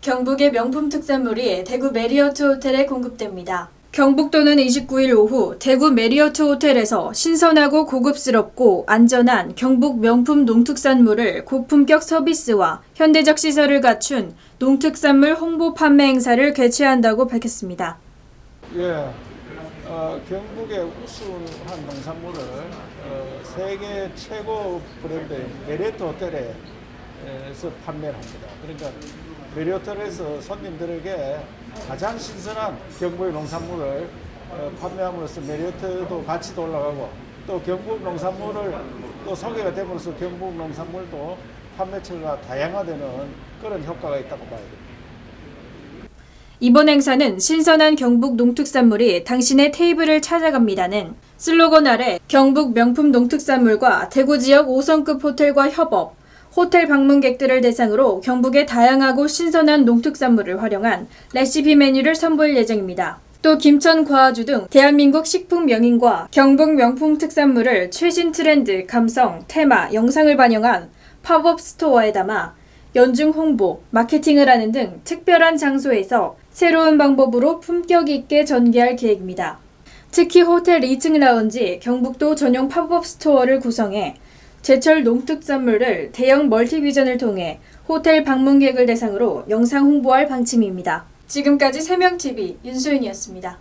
경북의 명품 특산물이 대구 메리어트 호텔에 공급됩니다. 경북도는 29일 오후 대구 메리어트 호텔에서 신선하고 고급스럽고 안전한 경북 명품 농특산물을 고품격 서비스와 현대적 시설을 갖춘 농특산물 홍보 판매 행사를 개최한다고 밝혔습니다. 예, 어, 경북의 우수한 농산물을 어, 세계 최고 브랜드인 메리어트 호텔에서 판매를 합니다. 그러니까 메리어트 호텔에서 손님들에게 가장 신선한 경북의 농산물을 어, 판매함으로써 메리어트도 가치도 올라가고 또 경북 농산물을 또 소개가 됨으로써 경북 농산물도 판매처가 다양화되는 그런 효과가 있다고 봐야 됩니다. 이번 행사는 신선한 경북 농특산물이 당신의 테이블을 찾아갑니다는 슬로건 아래 경북 명품 농특산물과 대구 지역 5성급 호텔과 협업, 호텔 방문객들을 대상으로 경북의 다양하고 신선한 농특산물을 활용한 레시피 메뉴를 선보일 예정입니다. 또 김천 과아주 등 대한민국 식품 명인과 경북 명품 특산물을 최신 트렌드, 감성, 테마, 영상을 반영한 팝업 스토어에 담아 연중 홍보, 마케팅을 하는 등 특별한 장소에서 새로운 방법으로 품격 있게 전개할 계획입니다. 특히 호텔 2층 라운지 경북도 전용 팝업 스토어를 구성해 제철 농특산물을 대형 멀티비전을 통해 호텔 방문객을 대상으로 영상 홍보할 방침입니다. 지금까지 세명TV 윤소윤이었습니다.